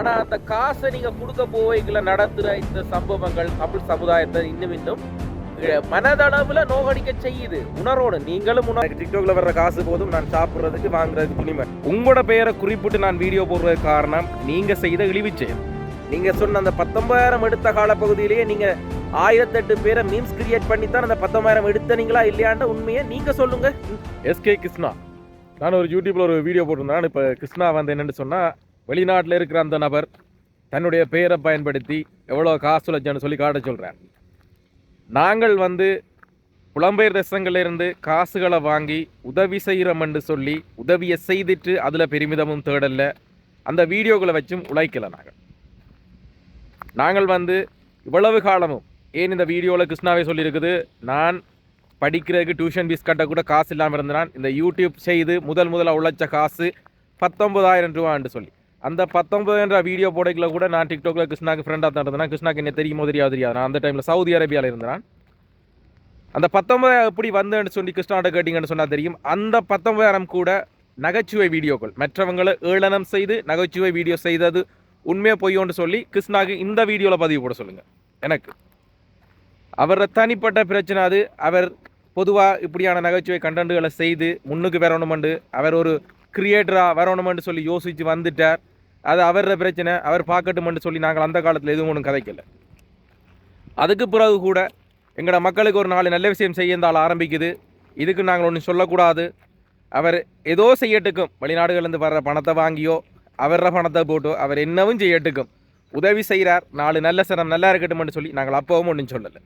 ஆனா அந்த காசை நீங்க கொடுக்க போவைக்குள்ள நடத்துற இந்த சம்பவங்கள் தமிழ் சமுதாயத்தை இன்னும் இன்னும் மனதளவுல நோகடிக்க செய்யுது. உணரோடு நீங்களும் உணர் டிக்டாக்ல வர்ற காசு போதும் நான் சாப்பிடுறதுக்கு வாங்குறதுக்கு துணிமை உங்களோட பெயரை குறிப்பிட்டு நான் வீடியோ போடுறதுக்கு காரணம் நீங்க செய்த இழிவு செயல் நீங்க சொன்ன அந்த பத்தொன்பதாயிரம் எடுத்த காலப்பகுதியிலேயே நீங்க ஆயிரத்தெட்டு பேரை மீம்ஸ் கிரியேட் பண்ணி தான் அந்த பத்தொன்பதாயிரம் எடுத்தனீங்களா இல்லையாண்ட உண்மையை நீங்க சொல்லுங்க. S K Krishna. நான் ஒரு யூடியூப்ல ஒரு வீடியோ போட்டிருந்தேன். இப்போ கிருஷ்ணா வந்து என்னன்னு சொன்னா வெளிநாட்டில் இருக்கிற அந்த நபர் தன்னுடைய பெயரை பயன்படுத்தி எவ்வளோ காசு உழைச்சான்னு சொல்லி காட்ட சொல்கிறார் நாங்கள் வந்து புலம்பெயர் தேசங்களிலிருந்து காசுகளை வாங்கி உதவி செய்கிறோம்னு சொல்லி உதவியை செய்துட்டு அதில் பெருமிதமும் தேடல அந்த வீடியோக்களை வச்சும் உழைக்கலை நாங்கள். நாங்கள் வந்து இவ்வளவு காலமும் ஏன் இந்த வீடியோவில் கிருஷ்ணாவே சொல்லியிருக்குது? நான் படிக்கிறதுக்கு டியூஷன் ஃபீஸ் கட்ட கூட காசு இல்லாமல் இருந்தேன். இந்த யூடியூப் செய்து முதல் முதலாக உழைச்ச காசு பத்தொன்பதாயிரம் ரூபான்னு சொல்லி. அந்த பத்தொம்பதுன்ற வீடியோ போடைக்குள்ள கூட நான் டிக்டாக்ல கிருஷ்ணாக்கு ஃப்ரெண்டாக தான் இருந்தேன் கிருஷ்ணாக்கு என்ன தெரியுமோ தெரியாது தெரியாது நான் அந்த டைமில் சவுதி அரேபியாவில் இருந்தேன் அந்த பத்தொம்பது எப்படி வந்தேன்னு சொல்லி கிருஷ்ணாட்ட கேட்டிங்கன்னு சொன்னால் தெரியும். அந்த பத்தொன்பதாயிரம் கூட நகைச்சுவை வீடியோக்கள். மற்றவங்களை ஏளனம் செய்து நகைச்சுவை வீடியோ செய்தது உண்மையாக பொய்யோன்னு சொல்லி கிருஷ்ணாக்கு இந்த வீடியோவில் பதிவு போட சொல்லுங்கள் எனக்கு. அவரோட தனிப்பட்ட பிரச்சனை அது. அவர் பொதுவாக இப்படியான நகைச்சுவை கண்டென்ட்டுகளை செய்து முன்னுக்கு வரணுமெண்டு. அவர் ஒரு கிரியேட்டராக வரணுமென்று சொல்லி யோசித்து வந்துட்டார். அது அவரோட பிரச்சனை அவர் பார்க்கட்டுமென்று சொல்லி நாங்கள் அந்த காலத்தில் எதுவும் ஒன்றும் கதைக்கலை. அதுக்கு பிறகு கூட எங்களோட மக்களுக்கு ஒரு நாலு நல்ல விஷயம் செய்யந்தால் ஆரம்பிக்குது. இதுக்கு நாங்கள் ஒன்றும் சொல்லக்கூடாது. அவர் ஏதோ செய்யட்டுக்கும். வெளிநாடுகள்லேருந்து வர்ற பணத்தை வாங்கியோ அவர பணத்தை போட்டோ அவர் என்னவும் செய்யட்டுக்கும். உதவி செய்கிறார் நாலு நல்ல சனம் நல்லா இருக்கட்டும்னு சொல்லி நாங்கள் அப்போவும் ஒன்றும் சொல்லலை.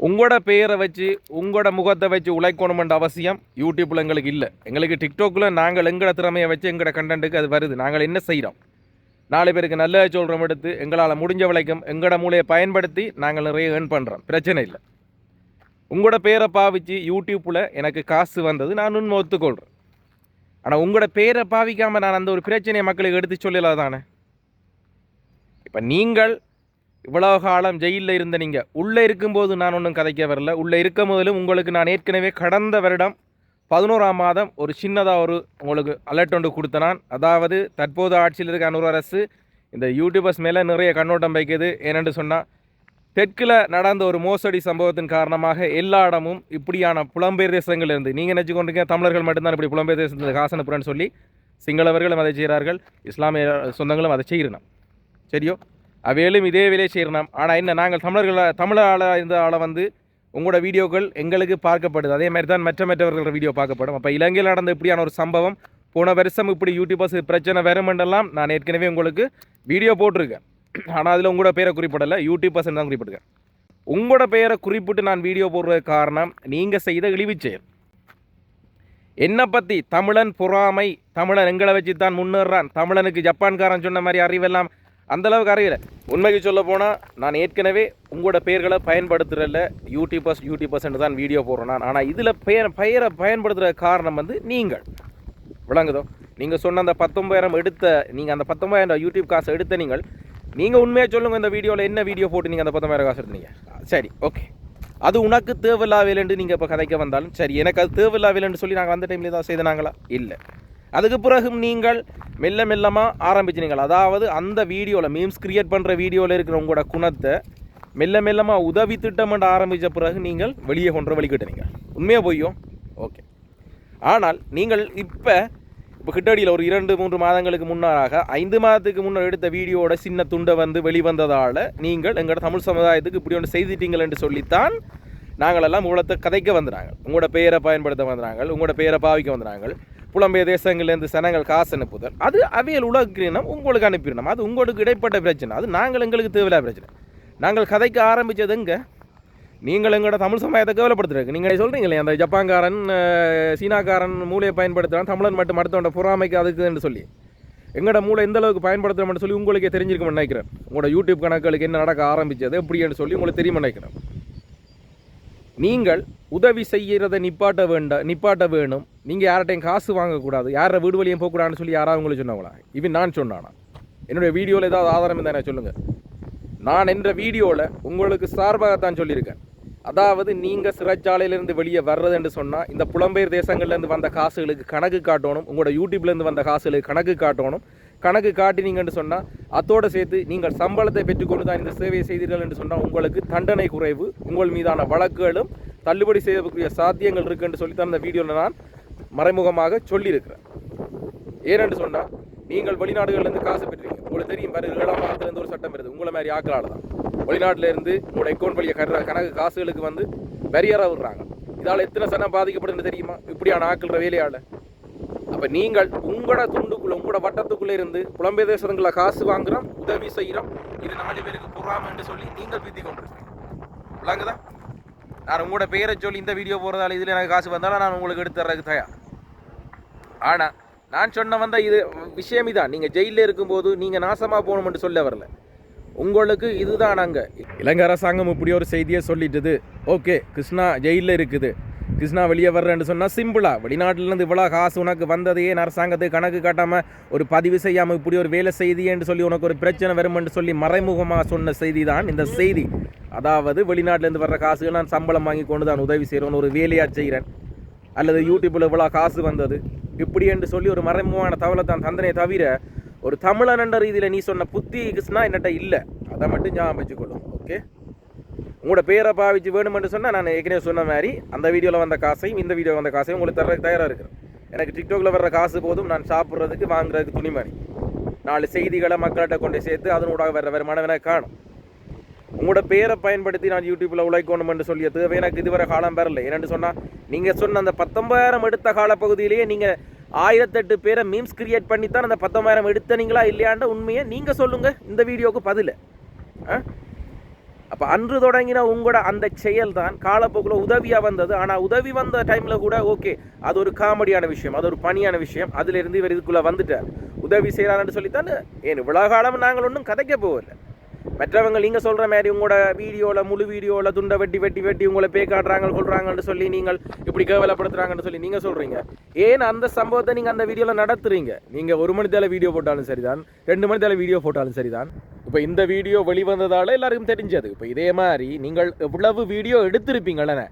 உங்களோட பெயரை வச்சு உங்களோட முகத்தை வச்சு உழைக்கணுமென்ற அவசியம் யூடியூப்பில் எங்களுக்கு இல்லை. எங்களுக்கு டிக்டாக்கில் நாங்கள் எங்களோட திறமையை வச்சு எங்களோட கண்டென்ட்டுக்கு அது வருது. நாங்கள் என்ன செய்கிறோம் நாலு பேருக்கு நல்ல சொல்கிறோம் எடுத்து எங்களால் முடிஞ்ச விலைக்கும் எங்களோட மூலையை பயன்படுத்தி நாங்கள் நிறைய ஏர்ன் பண்ணுறோம் பிரச்சனை இல்லை. உங்களோட பேரை பாவிச்சு யூடியூப்பில் எனக்கு காசு வந்தது நான் உண்மை ஒத்துக்கொள்கிறேன் ஆனால் உங்களோட பேரை பாவிக்காமல் நான் அந்த ஒரு பிரச்சனையை மக்களுக்கு எடுத்து சொல்லலாம் தானே இப்போ நீங்கள் இவ்வளவு காலம் ஜெயிலில் இருந்த நீங்கள் உள்ளே இருக்கும்போது நான் ஒன்றும் கதைக்க வரல. உள்ளே இருக்க முதலும் உங்களுக்கு நான் ஏற்கனவே கடந்த வருடம் பதினோராம் மாதம் ஒரு சின்னதாக ஒரு உங்களுக்கு அலர்ட் ஒன்று கொடுத்த நான். அதாவது தற்போது ஆட்சியில் இருக்க அனுர் அரசு இந்த யூடியூபர்ஸ் மேலே நிறைய கண்ணோட்டம் வைக்குது. ஏனென்று சொன்னால் தெற்கில் நடந்த ஒரு மோசடி சம்பவத்தின் காரணமாக எல்லா இடமும் இப்படியான புலம்பெயர் தேசங்கள் இருந்து நீங்கள் நினச்சி கொண்டிருக்க தமிழர்கள் மட்டும்தான் இப்படி புலம்பெயர் தேசத்தில் காசு சொல்லி சிங்களவர்களும் அதை செய்கிறார்கள் இஸ்லாமிய சொந்தங்களும் அதை செய்கிறோம் சரியோ? அவையிலும் இதே வேலையை செய்கிறோம் ஆனால் என்ன நாங்கள் தமிழர்கள் தமிழால் இருந்த வந்து உங்களோட வீடியோக்கள் எங்களுக்கு பார்க்கப்படுது. அதே மாதிரி தான் மற்ற மற்றவர்களோட வீடியோ பார்க்கப்படும். அப்போ இலங்கையில் நடந்த இப்படியான ஒரு சம்பவம் போன வருஷம் இப்படி யூடியூபர்ஸ் பிரச்சனை வருமெண்டெல்லாம் நான் ஏற்கனவே உங்களுக்கு வீடியோ போட்டிருக்கேன். ஆனால் அதில் உங்களோட பேரை குறிப்பிடலை யூடியூபர்ஸ் தான் குறிப்பிட்டிருக்கேன். உங்களோட பெயரை குறிப்பிட்டு நான் வீடியோ போடுறதுக்கு காரணம் நீங்கள் செய்த இழிவுச் செயல் என்னை பற்றி தமிழன் பொறாமை தமிழன் எங்களை வச்சு தான் முன்னேறான் தமிழனுக்கு ஜப்பான்காரன் சொன்ன மாதிரி அறிவெல்லாம் அந்தளவுக்கு அறியலை. உண்மைக்கு சொல்ல போனால் நான் ஏற்கனவே உங்களோட பெயர்களை பயன்படுத்துறதில்ல யூடியூபர்ஸ் யூடியூபர்ஸ்ன்னு தான் வீடியோ போடுறேன் நான். ஆனால் இதில் பெயர் பெயரை பயன்படுத்துகிற காரணம் வந்து நீங்கள். விளங்குதோ? நீங்கள் சொன்ன அந்த பத்தொம்பதாயிரம் எடுத்த நீங்கள் அந்த பத்தொம்பதாயிரம் யூடியூப் காசு எடுத்த நீங்கள் நீங்கள் உண்மையாக சொல்லுங்கள் இந்த வீடியோவில் என்ன வீடியோ போட்டு நீங்கள் அந்த பத்தொம்பதாயிரம் காசு எடுத்தீங்க. சரி ஓகே அது உனக்கு தேவையில்லாவில்லைன்னு நீங்கள் இப்போ கதைக்க வந்தாலும் சரி எனக்கு அது தேவையில்லாவில்லைன்னு சொல்லி நாங்கள் அந்த டைமில் ஏதாவது செய்தனாங்களா இல்லை. அதுக்கு பிறகும் நீங்கள் மெல்ல மெல்லமாக ஆரம்பிச்சினீங்கள் அதாவது அந்த வீடியோவில் மீம்ஸ் கிரியேட் பண்ணுற வீடியோவில் இருக்கிற உங்களோட குணத்தை மெல்ல மெல்லமாக உதவி திட்டமிட ஆரம்பித்த பிறகு நீங்கள் வெளியே கொண்டு வழிகிட்டுனீங்க. உண்மையாக போய்யோ? ஓகே. ஆனால் நீங்கள் இப்போ இப்போ கிட்டடியில் ஒரு இரண்டு மூன்று மாதங்களுக்கு முன்னராக ஐந்து மாதத்துக்கு முன்னர் எடுத்த வீடியோவோட சின்ன துண்டை வந்து வெளிவந்ததால் நீங்கள் எங்களோட தமிழ் சமுதாயத்துக்கு இப்படி ஒன்று செய்துட்டீங்கள் என்று சொல்லித்தான் நாங்களெல்லாம் உங்களத்தை கதைக்க வந்துடுறாங்க உங்களோட பெயரை பயன்படுத்த வந்துடுறாங்க உங்களோட பெயரை பாவிக்க வந்துடுறாங்க புலம்பெயர் தேசங்கள்லேருந்து சனங்கள் காசு அனுப்புதல். அது அவியல் உலகினம் உங்களுக்கு அனுப்பிடணும். அது உங்களுக்கு இடைப்பட்ட பிரச்சனை. அது நாங்கள் எங்களுக்கு தேவையில்லாத பிரச்சனை. நாங்கள் கதைக்க ஆரம்பித்தது எங்கே? நீங்கள் எங்களோட தமிழ் சமயத்தை கேவலப்படுத்துறதுக்கு. நீங்கள் சொல்கிறீங்களே அந்த ஜப்பான்காரன் சீனாக்காரன் மூளையை பயன்படுத்துகிறான் தமிழன் மட்டும் மருத்துவ பொறாமைக்கு அதுக்குன்னு சொல்லி. எங்களோட மூளை எந்த அளவுக்கு பயன்படுத்துகிறோம்னு சொல்லி உங்களுக்கே தெரிஞ்சிருக்கும்னு நினைக்கிறேன். உங்களோட யூடியூப் கணக்குகளுக்கு என்ன நடக்க ஆரம்பித்தது எப்படின்னு சொல்லி உங்களுக்கு தெரியுமா நினைக்கிறேன். நீங்கள் உதவி செய்கிறதை நிப்பாட்ட வேண்ட நிப்பாட்ட வேணும். நீங்கள் யார்கிட்டையும் காசு வாங்கக்கூடாது. யாரை வீடு வழியும் போகக்கூடாதுன்னு சொல்லி யாராவது உங்களுக்கு சொன்னவங்களா? இவன் நான் சொன்னானா? என்னுடைய வீடியோவில் ஏதாவது ஆதாரம் இருந்தால் சொல்லுங்கள் நான் என்ற வீடியோவில் உங்களுக்கு சார்பாகத்தான் சொல்லியிருக்கேன். அதாவது நீங்கள் சிறைச்சாலையிலேருந்து வெளியே வர்றதுன்னு சொன்னால் இந்த புலம்பெயர் தேசங்கள்லேருந்து வந்த காசுகளுக்கு கணக்கு காட்டணும் உங்களோட யூடியூப்லேருந்து வந்த காசுகளுக்கு கணக்கு காட்டணும். கணக்கு காட்டினீங்கன்னு சொன்னால் அத்தோடு சேர்த்து நீங்கள் சம்பளத்தை பெற்றுக்கொண்டு தான் இந்த சேவையை செய்தீர்கள் என்று சொன்னால் உங்களுக்கு தண்டனை குறைவு உங்கள் மீதான வழக்குகளும் தள்ளுபடி செய்யக்கூடிய சாத்தியங்கள் இருக்குன்னு சொல்லி தான் இந்த வீடியோவில் நான் மறைமுகமாக சொல்லியிருக்கிறேன் ஏனென்று சொன்னால் நீங்கள் வெளிநாடுகள்லேருந்து காசு பெற்றீங்க. உங்களுக்கு தெரியும் வேறு ஏழாம் மாதத்துலேருந்து ஒரு சட்டம் வருது உங்களை மாதிரி ஆக்களால் தான். வெளிநாட்டிலேருந்து உங்களோட அக்கௌண்ட் வழியை கட்டுற கணக்கு காசுகளுக்கு வந்து வரியராக விடுறாங்க. இதால் எத்தனை சனம் பாதிக்கப்படுதுன்னு தெரியுமா? இப்படியான ஆக்குற வேலையால். அப்போ நீங்கள் உங்களோட துண்டுக்குள்ள உங்களோட வட்டத்துக்குள்ளே இருந்து புலம்பெயர் தேசங்களில் காசு வாங்குறோம் உதவி செய்கிறோம் இது நாலு பேருக்கு பொறாம என்று சொல்லி நீங்கள் பீத்தி கொண்டிருக்கீங்க. விளங்குதா? நான் உங்களோட பெயரை சொல்லி இந்த வீடியோ போகிறதால இதில் எனக்கு காசு வந்தாலும் நான் உங்களுக்கு எடுத்து தர்றதுக்கு தயார். ஆனால் நான் சொன்ன வந்த இது விஷயம் இதான். நீங்கள் ஜெயிலில் இருக்கும்போது நீங்கள் நாசமாக போகணும்னு சொல்ல வரல. உங்களுக்கு இதுதான் நாங்கள் இலங்கை அரசாங்கம் இப்படி ஒரு செய்தியை சொல்லிட்டுது. ஓகே கிருஷ்ணா ஜெயிலில் இருக்குது. கிருஷ்ணா வெளியே வர்றேன்னு சொன்னால் சிம்பிளாக வெளிநாட்டிலேருந்து இவ்வளோ காசு உனக்கு வந்ததையே அரசாங்கத்துக்கு கணக்கு காட்டாமல் ஒரு பதிவு செய்யாமல் இப்படி ஒரு வேலை செய்தியேன்னு சொல்லி உனக்கு ஒரு பிரச்சனை வருமென்று சொல்லி மறைமுகமாக சொன்ன செய்தி தான் இந்த செய்தி. அதாவது வெளிநாட்டிலேருந்து வர்ற காசுகள் நான் சம்பளம் வாங்கி கொண்டு தான் உதவி செய்கிறேன் ஒரு வேலையாக செய்கிறேன் அல்லது யூடியூப்பில் இவ்வளோ காசு வந்தது. இப்படி என்று சொல்லி ஒரு மறைமுகமான தவளை தான் தந்தனே தவிர ஒரு தமிழன் என்ற ரீதியில் நீ சொன்ன புத்தி கிருஷ்ணா என்னட்ட இல்லை. அதை மட்டும் ஞாபகம் வச்சுக்கொள்ளும். ஓகே உங்களோட பேரை பாவிச்சு வேணுமென்று சொன்னால் நான் ஏற்கனவே சொன்ன மாதிரி அந்த வீடியோவில் வந்த காசையும் இந்த வீடியோ வந்த காசையும் உங்களுக்கு தர தயாராக இருக்கிறேன். எனக்கு டிக்டாக்ல வர்ற காசு போதும் நான் சாப்பிட்றதுக்கு வாங்குறதுக்கு துணிமணி. நாலு செய்திகளை மக்கள்கிட்ட கொண்டு சேர்த்து அதனூடாக வர்ற வருமானம் எனக்கு காணும். உங்களோட பேரை பயன்படுத்தி நான் யூடியூப்பில் உழைக்கணும் என்று சொல்லிய தேவை எனக்கு இதுவரை காலம் பெறல என்னென்னு சொன்னால் நீங்கள் சொன்ன அந்த பத்தொன்பதாயிரம் எடுத்த காலப்பகுதியிலேயே நீங்கள் ஆயிரத்தெட்டு பேரை மீம்ஸ் கிரியேட் பண்ணி தான் அந்த பத்தொன்பதாயிரம் எடுத்தனீங்களா இல்லையான்ற உண்மையை நீங்கள் சொல்லுங்கள் இந்த வீடியோவுக்கு பதில். ஆ? அப்போ அன்று தொடங்கின உங்களோட அந்த செயல் தான் காலப்போக்கில் உதவியாக வந்தது. ஆனால் உதவி வந்த டைமில் கூட ஓகே அது ஒரு காமெடியான விஷயம் அது ஒரு பணியான விஷயம். அதிலிருந்து இவர் இதுக்குள்ளே வந்துட்டார். உதவி செய்கிறான்னு சொல்லித்தான் ஏன் இவ்வளோ காலம் நாங்கள் ஒன்றும் கதைக்க போகல மற்றவங்க நீங்கள் சொல்கிற மாதிரி உங்களோட வீடியோவில் முழு வீடியோவில் துண்டை வெட்டி வெட்டி வெட்டி உங்களை பே காட்டுறாங்க சொல்கிறாங்கன்னு சொல்லி நீங்கள் இப்படி கேவலப்படுத்துறாங்கன்னு சொல்லி நீங்கள் சொல்கிறீங்க ஏன் அந்த சம்பவத்தை நீங்கள் அந்த வீடியோவில் நடத்துறீங்க? நீங்கள் ஒரு மணி தேவை வீடியோ போட்டாலும் சரிதான் ரெண்டு மணி தேவை வீடியோ போட்டாலும் சரிதான். இப்போ இந்த வீடியோ வெளிவந்ததால எல்லாருக்கும் தெரிஞ்சது. இப்போ இதே மாதிரி நீங்கள் எவ்வளவு வீடியோ எடுத்திருப்பீங்களே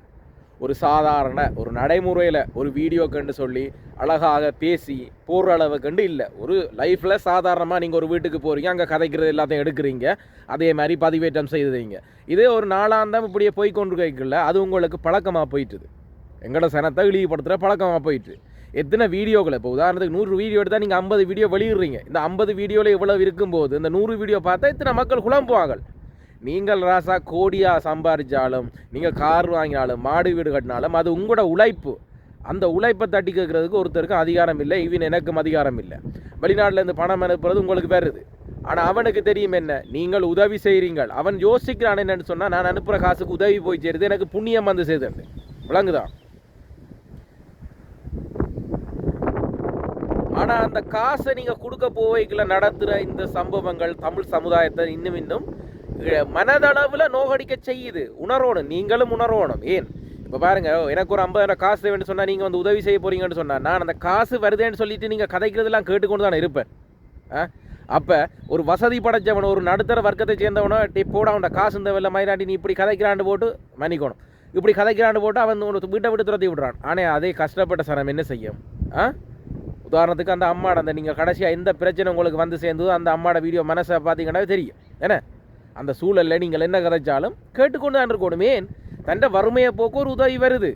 ஒரு சாதாரண ஒரு நடைமுறையில் ஒரு வீடியோ கண்டு சொல்லி அழகாக பேசி போடுற அளவு கண்டு இல்லை. ஒரு லைஃப்பில் சாதாரணமாக நீங்கள் ஒரு வீட்டுக்கு போகிறீங்க அங்கே கதைக்கிறது எல்லாத்தையும் எடுக்கிறீங்க. அதே மாதிரி பதிவேற்றம் செய்துறீங்க. இதே ஒரு நாளாந்தம் இப்படியே போய் கொண்டு கைக்குள்ள அது உங்களுக்கு பழக்கமாக போயிட்டுது. எங்களோட சனத்தை இழிவுபடுத்துகிற பழக்கமாக போயிட்டு. எத்தனை வீடியோக்களை இப்போ உதாரணத்துக்கு நூறு வீடியோ எடுத்தால் நீங்கள் ஐம்பது வீடியோ வெளியிடுறீங்க. இந்த ஐம்பது வீடியோவில் இவ்வளோ இருக்கும்போது இந்த நூறு வீடியோ பார்த்தா இத்தனை மக்கள் குழம்புவாங்க. நீங்கள் ராசா கோடியாக சம்பாதிச்சாலும் நீங்கள் கார் வாங்கினாலும் மாடு வீடு கட்டினாலும் அது உங்களோட உழைப்பு. அந்த உழைப்பை தட்டி கேட்குறதுக்கு ஒருத்தருக்கும் அதிகாரம் இல்லை இவன் எனக்கும் அதிகாரம் இல்லை. வெளிநாட்டிலேருந்து பணம் அனுப்புறது உங்களுக்கு வருது ஆனால் அவனுக்கு தெரியும் என்ன? நீங்கள் உதவி செய்கிறீங்கள் அவன் யோசிக்கிறான் என்னன்னு சொன்னால் நான் அனுப்புகிற காசுக்கு உதவி போய் சேருது எனக்கு புண்ணியம் வந்து செய்தது விளங்குதா? ஆனால் அந்த காசை நீங்கள் கொடுக்க போவைக்குள்ள நடத்துகிற இந்த சம்பவங்கள் தமிழ் சமுதாயத்தை இன்னும் இன்னும் மனதளவில் நோகடிக்க செய்யுது. உணரணும். நீங்களும் உணரணும். ஏன்? இப்போ பாருங்க எனக்கு ஒரு ஐம்பதாயிரம் காசு வேணும்னு சொன்னால் நீங்கள் வந்து உதவி செய்ய போகிறீங்கன்னு சொன்னால் நான் அந்த காசு வருதேன்னு சொல்லிட்டு நீங்கள் கதைக்கிறதெல்லாம் கேட்டுக்கொண்டு தான் இருப்பேன். ஆ? அப்போ ஒரு வசதி படைச்சவனோ ஒரு நடுத்தர வர்க்கத்தை சேர்ந்தவனோ டே போட அவன் காசு இந்த வெள்ள மயிலாண்டி நீ இப்படி கதைக்கிறாண்டு போட்டு மன்னிக்கணும். இப்படி கதைக்கிறாண்டு போட்டு அவன் உனக்கு வீட்டை விட்டு துரத்தி விடுறான். ஆனால் அதே கஷ்டப்பட்ட சனம் என்ன செய்யும்? ஆ? உதாரணத்துக்கு அந்த அம்மாட அந்த நீங்கள் கடைசியாக எந்த பிரச்சனை உங்களுக்கு வந்து சேர்ந்ததோ அந்த அம்மாட வீடியோ மனசை பார்த்தீங்கன்னா தெரியும். என்ன? அந்த சூழலில் நீங்கள் என்ன கதைச்சாலும் கேட்டுக்கொண்டு தான் இருக்கணுமே. தண்ட வறுமையை போக்க ஒரு உதவி வருது.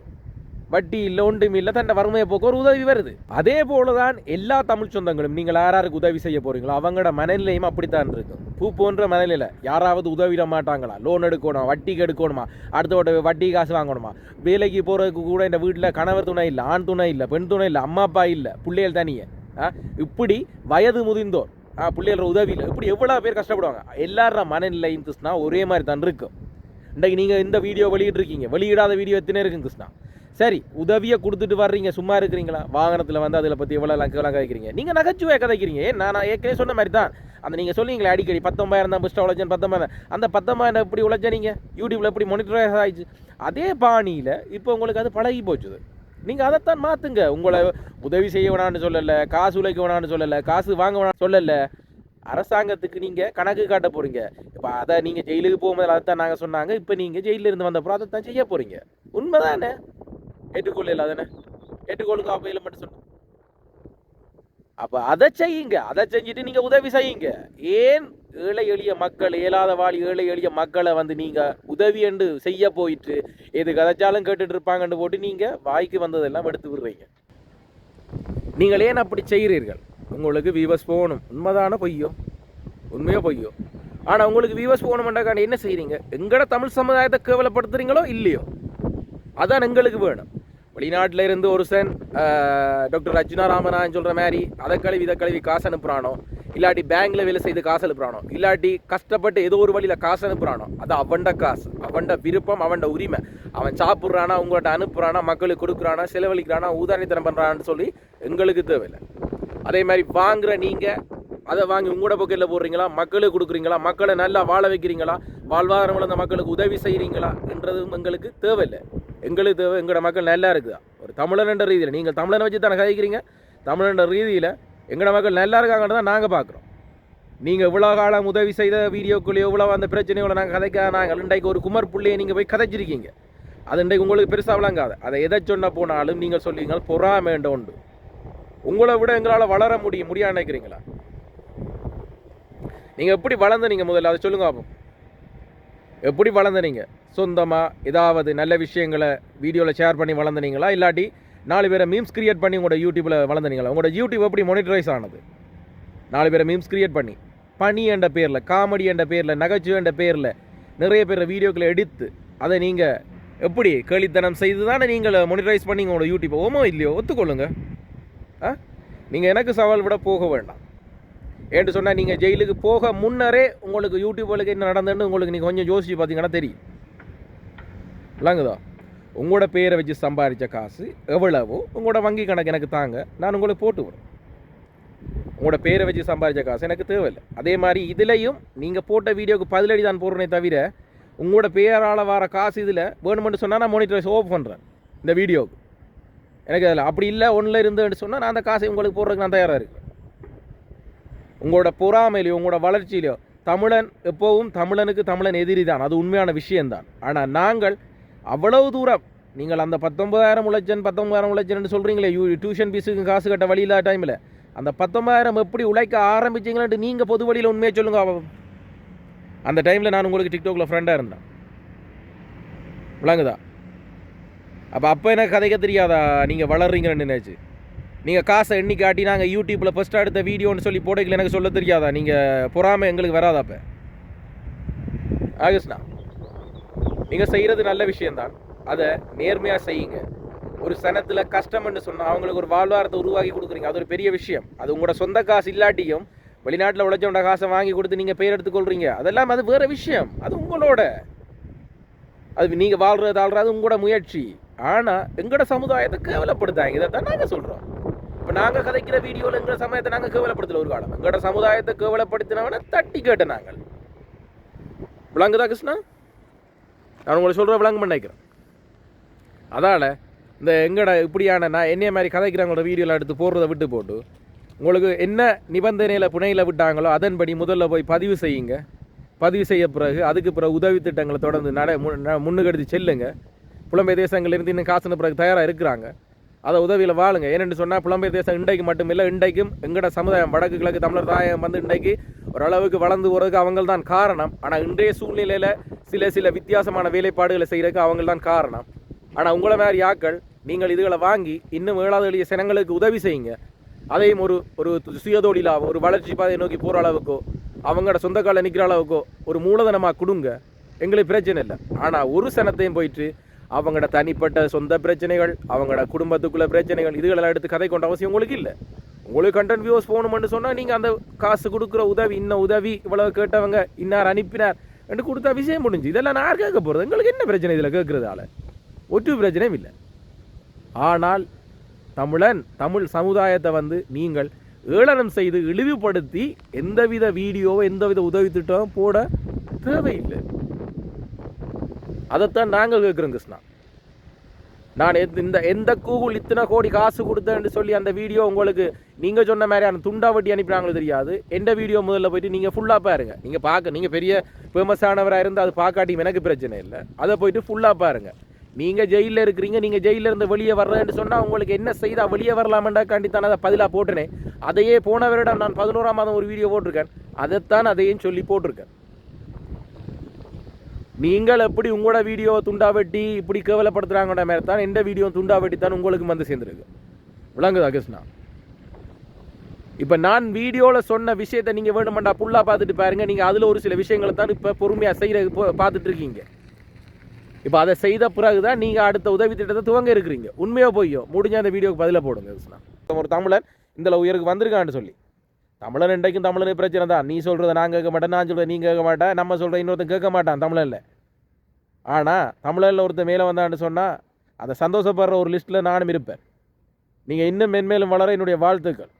வட்டி இல்லை ஒன்றும் இல்லை தண்ட வறுமையை போக்க ஒரு உதவி வருது. அதே போல தான் எல்லா தமிழ் சொந்தங்களும் நீங்கள் யாராருக்கு உதவி செய்ய போறீங்களோ அவங்களோட மனநிலையும் அப்படித்தான் இருக்கும். பூ போன்ற மனநிலை. யாராவது உதவிட மாட்டாங்களா? லோன் எடுக்கணும்? வட்டிக்கு எடுக்கணுமா அடுத்தோட வட்டி காசு வாங்கணுமா? வேலைக்கு போகிறதுக்கு கூட இந்த வீட்டில் கணவர் துணை இல்லை ஆண் துணை இல்லை பெண் துணை இல்லை அம்மா அப்பா இல்லை பிள்ளைகள் தனியே. இப்படி வயது முதிர்ந்தோர் பிள்ளைகளோட உதவியில். இப்படி எவ்வளோ பேர் கஷ்டப்படுவாங்க? எல்லாரோட மனநிலையும் கிருஷ்ணா ஒரே மாதிரி தான் இருக்கும் இன்றைக்கு நீங்கள் இந்த வீடியோ வெளியிட்ருக்கீங்க வெளியிடாத வீடியோ எத்தனை இருக்குங்க கிருஷ்ணா? சரி உதவியை கொடுத்துட்டு வர்றீங்க சும்மா இருக்கிறீங்களா? வாகனத்தில் வந்து அதில் பற்றி எவ்வளோ கேவலம் கதைக்கிறீங்க நீங்கள் நகைச்சுவையை கதைக்கிறீங்க ஏன்? நான் நான் ஏற்கனவே சொன்ன மாதிரி தான். அந்த நீங்கள் சொல்லிங்களே அடிக்கடி பத்தொம்பதாயிரம் தான் பெஸ்ட்டாக உழைச்சேன் பத்தொம்பதாயிரம் அந்த பத்தொம்பதாயிரம் எப்படி உழைச்ச நீங்கள் யூடியூப்பில் எப்படி மானிட்டரைஸ் ஆயிடுச்சு? அதே பாணியில் இப்போ உங்களுக்கு அது பழகி போச்சுது. நீங்கள் அதைத்தான் மாற்றுங்க உங்களை உதவி செய்ய வேணாம்னு சொல்லலை காசு உழைக்க வேணாம்னு சொல்லலை காசு வாங்க வேணாம்னு சொல்லலை அரசாங்கத்துக்கு நீங்கள் கணக்கு காட்ட போகிறீங்க இப்போ அதை நீங்கள் ஜெயிலுக்கு போகும்போது அதைத்தான் நாங்கள் சொன்னாங்க. இப்போ நீங்கள் ஜெயிலில் இருந்து வந்தப்பறம் அதை தான் செய்ய போகிறீங்க உண்மைதானே? ஏற்றுக்கொள்ள இல்லாதானே? ஏற்றுக்கொள்ளுங்க அப்பையில் மட்டும் சொன்னேன் அப்போ அதை செய்யுங்க. அதை செஞ்சுட்டு நீங்கள் உதவி செய்யுங்க. ஏன் ஏழை எளிய மக்கள் இயலாத வாழி ஏழை எளிய மக்களை வந்து நீங்கள் உதவி என்று செய்ய போயிட்டு எது கதைச்சாலும் கேட்டுட்டு இருப்பாங்கன்னு போட்டு நீங்கள் வாய்க்கு வந்ததெல்லாம் எடுத்து விடுறீங்க. நீங்கள் ஏன் அப்படி செய்கிறீர்கள்? உங்களுக்கு வியூவர்ஸ் போகணும். உண்மைதான பொய்யோ? உண்மையோ பொய்யோ? ஆனால் உங்களுக்கு வியூவர்ஸ் போகணுமெண்டாக்கான என்ன செய்கிறீங்க எங்கட தமிழ் சமுதாயத்தை கேவலப்படுத்துறீங்களோ இல்லையோ? அதான் எங்களுக்கு வேணும். வெளிநாட்டில் இருந்து ஒரு சென் டாக்டர் அர்ஜுனா ராமனான்னு சொல்கிற மாதிரி அதை கழுவி இதை கழுவி காசு அனுப்புகிறானோ இல்லாட்டி பேங்க்கில் வேலை செய்து காசு அனுப்புகிறானோ இல்லாட்டி கஷ்டப்பட்டு ஏதோ ஒரு வழியில் காசு அனுப்புகிறானோ அது அவன்ட காசு அவன்ட விருப்பம் அவன்ட உரிமை. அவன் சாப்பிட்றானா உங்கள்கிட்ட அனுப்புகிறானா மக்களுக்கு கொடுக்குறானா செலவழிக்கிறானா ஊதாரித்தனம் பண்ணுறான்னு சொல்லி எங்களுக்கு தேவையில்லை. அதே மாதிரி வாங்குகிற நீங்கள் அதை வாங்கி உங்களோட பக்கெட்டில் போடுறீங்களா? மக்களுக்கு கொடுக்குறீங்களா? மக்களை நல்லா வாழ வைக்கிறீங்களா? வாழ்வாதாரம் வளர்ந்த மக்களுக்கு உதவி செய்கிறீங்களா என்றதும் எங்களுக்கு தேவையில்லை. எங்களுக்கு தேவை எங்களோட மக்கள் நல்லா இருக்குதா? ஒரு தமிழன்ன்ற ரீதியில் நீங்கள் தமிழனை வச்சு தானே கதைக்கிறீங்க? தமிழன்ற ரீதியில் எங்களோட மக்கள் நல்லா இருக்காங்கன்னு தான் நாங்கள் பார்க்குறோம் நீங்கள் இவ்வளோ காலம் உதவி செய்த வீடியோக்குள்ளேயோ இவ்வளோ அந்த பிரச்சனைகளை நாங்கள் கதைக்க நாங்கள் இன்றைக்கு ஒரு குமர் புள்ளையை நீங்கள் போய் கதைச்சிருக்கீங்க. அது இன்றைக்கு உங்களுக்கு பெருசாக விளங்காது. அதை எதை சொன்ன போனாலும் நீங்கள் சொல்லுவீங்க பொறாமேண்ட உண்டு. உங்களை விட எங்களால் வளர முடியும் முடியாது நினைக்கிறீங்களா? நீங்கள் எப்படி வளர்ந்தனீங்க முதல்ல? அதை சொல்லுங்க பாப்போம். எப்படி வளர்ந்தனீங்க? சொந்தமாக ஏதாவது நல்ல விஷயங்களை வீடியோவில் ஷேர் பண்ணி வளர்ந்துனீங்களா? இல்லாட்டி நாலு பேரை மீம்ஸ் கிரியேட் பண்ணி உங்களோட யூடியூப்பில் வளர்ந்துனீங்களா? உங்களோட யூடியூப் எப்படி மொனிட்டரைஸ் ஆனது? நாலு பேரை மீம்ஸ் கிரியேட் பண்ணி பனி என்ற பேரில் காமெடி என்ற பேரில் நகைச்சுவை என்ற பேரில் நிறைய பேர் வீடியோக்களை எடுத்து அதை நீங்கள் எப்படி கேலித்தனம் செய்து தானே நீங்கள் மொனிட்டரைஸ் பண்ணி உங்களோட யூடியூப் ஓமோ இல்லையோ? ஒத்துக்கொள்ளுங்க. ஆ? நீங்கள் எனக்கு சவால் விட போக வேண்டாம். ஏன்னு சொன்னால் நீங்கள் ஜெயிலுக்கு போக முன்னரே உங்களுக்கு யூடியூப்களுக்கு என்ன நடந்ததுன்னு உங்களுக்கு நீங்கள் கொஞ்சம் யோசிச்சு பார்த்தீங்கன்னா தெரியும். விளங்குதா? உங்களோட பேரை வச்சு சம்பாதிச்ச காசு எவ்வளவோ உங்களோட வங்கி கணக்கு எனக்கு தாங்க. நான் உங்களுக்கு போட்டு விடுறேன். உங்களோட பேரை வச்சு சம்பாதிச்ச காசு எனக்கு தேவையில்லை. அதே மாதிரி இதுலேயும் நீங்கள் போட்ட வீடியோவுக்கு பதிலடி தான் போடுறேனே தவிர உங்களோட பேரால் வர காசு இதில் வேணுமென்று சொன்னால் நான் மானிட்டரைஸ் ஓப் பண்ணுறேன் இந்த வீடியோவுக்கு. எனக்கு அதில் அப்படி இல்லை ஒன்றில் இருந்துன்னு சொன்னால் நான் அந்த காசை உங்களுக்கு போடுறதுக்கு நான் தயாராக இருக்கேன். உங்களோட பொறாமையிலையோ உங்களோட வளர்ச்சியிலையோ தமிழன் எப்போவும் தமிழனுக்கு தமிழன் எதிரி தான். அது உண்மையான விஷயம்தான். ஆனால் நாங்கள் அவ்வளவு தூரம். நீங்கள் அந்த பத்தொன்பதாயிரம் உழைச்சன் பத்தொன்பதாயிரம் உழைச்சன் சொல்கிறீங்களே யூ டியூஷன் ஃபீஸுக்கு காசு கட்ட வழி இல்லாத டைமில் அந்த பத்தொன்பதாயிரம் எப்படி உழைக்க ஆரம்பிச்சிங்களேன்ட்டு நீங்கள் பொது வழியில் உண்மையை சொல்லுங்க. அந்த டைமில் நான் உங்களுக்கு டிக்டாக்ல ஃப்ரெண்டாக இருந்தேன். விளங்குதா? அப்போ அப்போ எனக்கு கதைக்க தெரியாதா? நீங்கள் வளர்றீங்கன்னு நினைச்சு. நீங்கள் காசை எண்ணி காட்டி நாங்கள் யூடியூப்பில் ஃபஸ்ட்டு எடுத்த வீடியோன்னு சொல்லி போடைக்கல எனக்கு சொல்ல தெரியாதா? நீங்கள் பொறாமை எங்களுக்கு வராதா அப்போ? ஆகஸ்ட்னா நீங்கள் செய்கிறது நல்ல விஷயம்தான். அதை நேர்மையாக செய்யுங்க. ஒரு சனத்தில் கஷ்டம்னு சொன்னால் அவங்களுக்கு ஒரு வாழ்வாரத்தை உருவாக்கி கொடுக்குறீங்க. அது ஒரு பெரிய விஷயம். அது உங்களோட சொந்த காசு இல்லாட்டியும் வெளிநாட்டில் உழைச்சவங்க காசை வாங்கி கொடுத்து நீங்கள் பேர் எடுத்துக்கொள்கிறீங்க அதெல்லாம் அது வேறு விஷயம். அது உங்களோட. அது நீங்கள் வாழ்கிறது ஆள்றது உங்களோட முயற்சி. ஆனால் எங்களோட சமுதாயத்தை கேவலப்படுத்தாங்க இதை தான் நாங்கள் சொல்கிறோம் இப்போ நாங்கள் கதைக்கிற வீடியோவில் எங்களோட சமயத்தை நாங்கள் கேவலப்படுத்தல ஒரு காலம். எங்களோட சமுதாயத்தை கேவலப்படுத்தினவனை தட்டி கேட்டேன் நாங்கள். விளங்குதா கிருஷ்ணா? நான் உங்களுக்கு சொல்கிற விளங்க நினைக்கிறேன். அதால் இந்த எங்கட இப்படியான நான் என்னைய மாதிரி கதைக்கிறவங்களோட வீடியோலாம் எடுத்து போடுறதை விட்டு போட்டு உங்களுக்கு என்ன நிபந்தனையில் புனையில் விட்டாங்களோ அதன்படி முதல்ல போய் பதிவு செய்யுங்க. பதிவு செய்ய பிறகு அதுக்கு பிறகு உதவி திட்டங்களை தொடர்ந்து நட ந- முன்னுக்கெடுத்து செல்லுங்க. புலம்பெயர் தேசங்கள்லேருந்து இன்னும் காசுன பிறகு தயாராக இருக்கிறாங்க. அதை உதவியில் வாழுங்க. ஏன்னு சொன்னால் புலம்பெயர் தேசம் இன்றைக்கு மட்டும் இல்லை இன்றைக்கும் எங்கட சமுதாயம் வடக்கு கிழக்கு தமிழர் தாயம் வந்து இன்றைக்கு ஓரளவுக்கு வளர்ந்து போகிறதுக்கு அவங்க தான் காரணம். ஆனால் இன்றைய சூழ்நிலையில் சில சில வித்தியாசமான வேலைப்பாடுகளை செய்கிறதுக்கு அவங்க தான் காரணம். ஆனால் உங்களை மாதிரி யாக்கள் நீங்கள் இதுகளை வாங்கி இன்னும் ஏழாவது எளிய சனங்களுக்கு உதவி செய்யுங்க. அதையும் ஒரு ஒரு சுயதொழிலாக ஒரு வளர்ச்சி பாதையை நோக்கி போகிற அளவுக்கோ அவங்களோட சொந்த நிற்கிற அளவுக்கோ ஒரு மூலதனமாக கொடுங்க. எங்களுக்கு பிரச்சனை இல்லை. ஆனால் ஒரு சனத்தையும் போயிட்டு அவங்களோட தனிப்பட்ட சொந்த பிரச்சனைகள் அவங்களோட குடும்பத்துக்குள்ள பிரச்சனைகள் இதுகளெல்லாம் எடுத்து கதை கொண்ட அவசியம் உங்களுக்கு இல்லை. உங்களுக்கு கண்டென்ட் வியூஸ் போகணும்னு சொன்னால் நீங்கள் அந்த காசு கொடுக்குற உதவி இன்ன உதவி இவ்வளோ கேட்டவங்க இன்னார் அனுப்பினார் என்று கொடுத்தா விஷயம் முடிஞ்சு. இதெல்லாம் நான் யார் கேட்க போகிறது எங்களுக்கு என்ன பிரச்சனை இதில் கேட்குறதால ஒற்று பிரச்சனையும் இல்லை. ஆனால் தமிழன் தமிழ் சமுதாயத்தை வந்து நீங்கள் ஏளனம் செய்து இழிவுபடுத்தி எந்தவித வீடியோவோ எந்தவித உதவி திட்டமும் போட தேவையில்லை. அதைத்தான் நாங்கள் கேட்குறோம் கிருஷ்ணா. நான் இந்த எந்த கூகுள் இத்தனை கோடி காசு கொடுத்தேன்னு சொல்லி அந்த வீடியோ உங்களுக்கு நீங்கள் சொன்ன மாதிரியான துண்டா வட்டி அனுப்பினாங்களோ தெரியாது. எந்த வீடியோ முதல்ல போயிட்டு நீங்கள் ஃபுல்லாக பாருங்க. நீங்கள் பார்க்க நீங்கள் பெரிய ஃபேமஸானவராக இருந்து அது பார்க்காட்டியும் எனக்கு பிரச்சனை இல்லை. அதை போயிட்டு ஃபுல்லாக பாருங்க. நீங்கள் ஜெயிலில் இருக்கிறீங்க நீங்கள் ஜெயிலில் இருந்து வெளியே வர்றேன்னு சொன்னால் உங்களுக்கு என்ன செய்தால் வெளியே வரலாமெண்டாக்காண்டி தான் அதை பதிலாக போட்டுனேன் அதையே போனவரிடம் நான் பதினோராம் மாதம் ஒரு வீடியோ போட்டிருக்கேன். அதைத்தான் அதையும் சொல்லி போட்டிருக்கேன். நீங்கள் எப்படி உங்களோட வீடியோ துண்டா வெட்டி இப்படி கேவலப்படுத்துகிறாங்கன்ற மாதிரி தான் எந்த வீடியோ துண்டா வெட்டி தான் உங்களுக்கு வந்து சேர்ந்துருக்கு. விளங்குதா கிருஷ்ணா இப்போ நான் வீடியோவில் சொன்ன விஷயத்தை நீங்கள் வேணுமெண்டா ஃபுல்லாக பார்த்துட்டு பாருங்கள் நீங்கள் அதில் ஒரு சில விஷயங்களை தான் இப்போ பொறுமையாக செய்கிற பார்த்துட்டு இருக்கீங்க. இப்போ அதை செய்த பிறகு தான் நீங்கள் அடுத்த உதவி திட்டத்தை துவங்க இருக்கிறீங்க. உண்மையோ பொய்யோ? முடிஞ்ச அந்த வீடியோக்கு பதிலாக போடுங்க கிருஷ்ணா ஒரு தமிழன் இந்த உயருக்கு வந்திருக்கான்னு சொல்லி. தமிழன் இன்றைக்கும் தமிழனுக்கு பிரச்சனை தான் நீ சொல்கிறத நான் கேட்க மாட்டேன் நான் சொல்கிறத நீ கேட்க மாட்டேன் நம்ம சொல்கிற இன்னொருத்தன் கேட்க மாட்டான் தமிழனில் ஆனால் தமிழனில் ஒருத்தன் மேலே வந்தான்னு சொன்னால் அதை சந்தோஷப்படுற ஒரு லிஸ்ட்டில் நானும் இருப்பேன். நீங்கள் இன்னும் மென்மேலும் வளர என்னுடைய வாழ்த்துக்கள்.